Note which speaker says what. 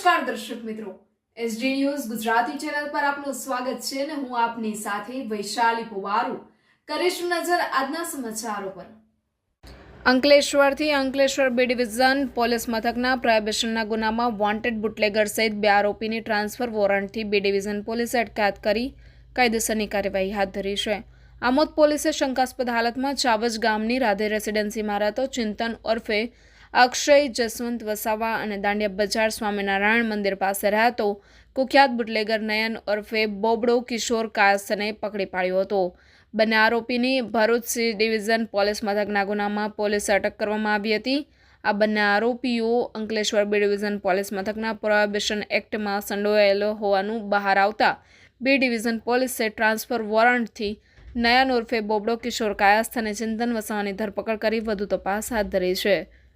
Speaker 1: નમસ્કાર દર્શક મિત્રો. એસડી ન્યૂઝ ગુજરાતી ચેનલ પર આપનું સ્વાગત છે અને હું આપની સાથે વૈશાલી પુવારુ. કરીશું નજર આજના સમાચારો પર. અંકલેશ્વરથી અંકલેશ્વર બી ડિવિઝન પોલીસ મથકના પ્રોહિબિશનના ગુનામાં વોન્ટેડ બુટલેગર સહિત બે આરોપીની ટ્રાન્સફર વોરંટથી બી ડિવિઝન પોલીસે અટકાયત કરી. કાયદેસરની કાર્યવાહી હાથ ધરી છે. આમોદ પોલીસે શંકાસ્પદ હાલતમાં ચાવજ ગામની રાધે રેસિડેન્સીમાં રહેતો ચિંતન ઉર્ફે અક્ષય, જસવંત વસાવા અને દાંડિયા બજાર સ્વામિનારાયણ મંદિર પાસે રહેતો કુખ્યાત બુટલેગર નયન ઉર્ફે બોબડો કિશોર કાસને પકડી પાડ્યો હતો. બંને આરોપીની ભરૂચ સી ડિવિઝન પોલીસ મથકના ગુનામાં પોલીસે અટક કરવામાં આવી હતી. આ બંને આરોપીઓ અંકલેશ્વર બી ડિવિઝન પોલીસ મથકના પ્રોહિબિશન એક્ટમાં સંડોવાયેલો હોવાનું બહાર આવતા બી ડિવિઝન પોલીસે ટ્રાન્સફર વોરંટથી નયન ઉર્ફે બોબડો કિશોર કાયસ્થ અને ચિંતન વસાવાની ધરપકડ કરી વધુ તપાસ હાથ ધરી છે.